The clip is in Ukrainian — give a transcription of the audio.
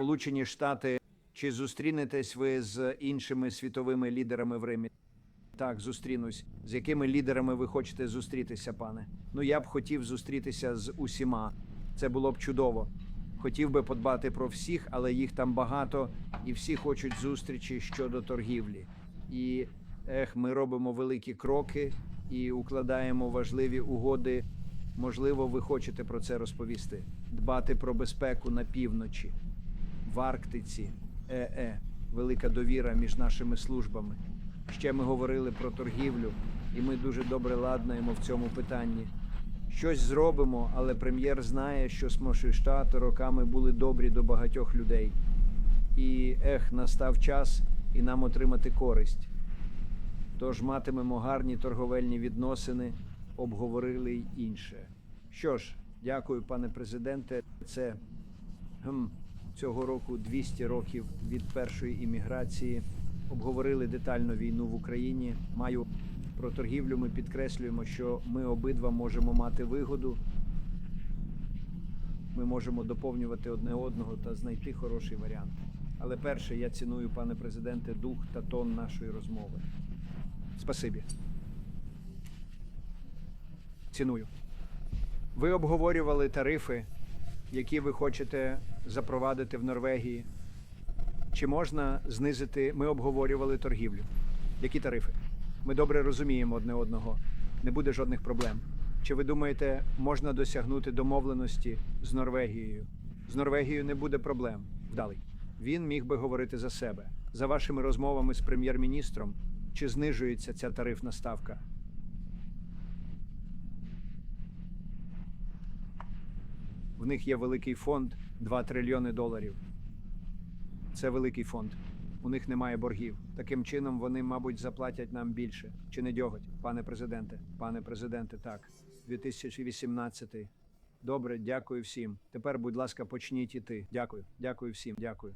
Сполучені Штати. Чи зустрінетесь ви з іншими світовими лідерами в Римі? Так, зустрінусь. З якими лідерами ви хочете зустрітися, пане? Ну я б хотів зустрітися з усіма. Це було б чудово. Хотів би подбати про всіх, але їх там багато, і всі хочуть зустрічі щодо торгівлі. І ех, ми робимо великі кроки і укладаємо важливі угоди. Можливо, ви хочете про це розповісти. Дбати про безпеку на півночі, в Арктиці, ЕЕ, велика довіра між нашими службами. Ще ми говорили про торгівлю, і ми дуже добре ладнаємо в цьому питанні. Щось зробимо, але прем'єр знає, що Смоші Штати роками були добрі до багатьох людей. І ех, настав час і нам отримати користь. Тож матимемо гарні торговельні відносини, обговорили й інше. Що ж, дякую, пане президенте. Це гм, цього року 200 років від першої імміграції. Обговорили детально війну в Україні. Маю про торгівлю. Ми підкреслюємо, що ми обидва можемо мати вигоду. Ми можемо доповнювати одне одного та знайти хороший варіант. Але перше, я ціную, пане президенте, дух та тон нашої розмови. Спасибі. Ціную. Ви обговорювали тарифи, які ви хочете запровадити в Норвегії. Чи можна знизити? Ми обговорювали торгівлю. Які тарифи? Ми добре розуміємо одне одного. Не буде жодних проблем. Чи ви думаєте, можна досягнути домовленості з Норвегією? З Норвегією не буде проблем. Вдалий. Він міг би говорити за себе. За вашими розмовами з прем'єр-міністром, чи знижується ця тарифна ставка? В них є великий фонд 2 трильйони доларів. Це великий фонд. У них немає боргів. Таким чином вони, мабуть, заплатять нам більше. Чи не дьоготь, пане президенте? Пане президенте, так. 2018. Добре, дякую всім. Тепер, будь ласка, почніть іти. Дякую. Дякую всім. Дякую.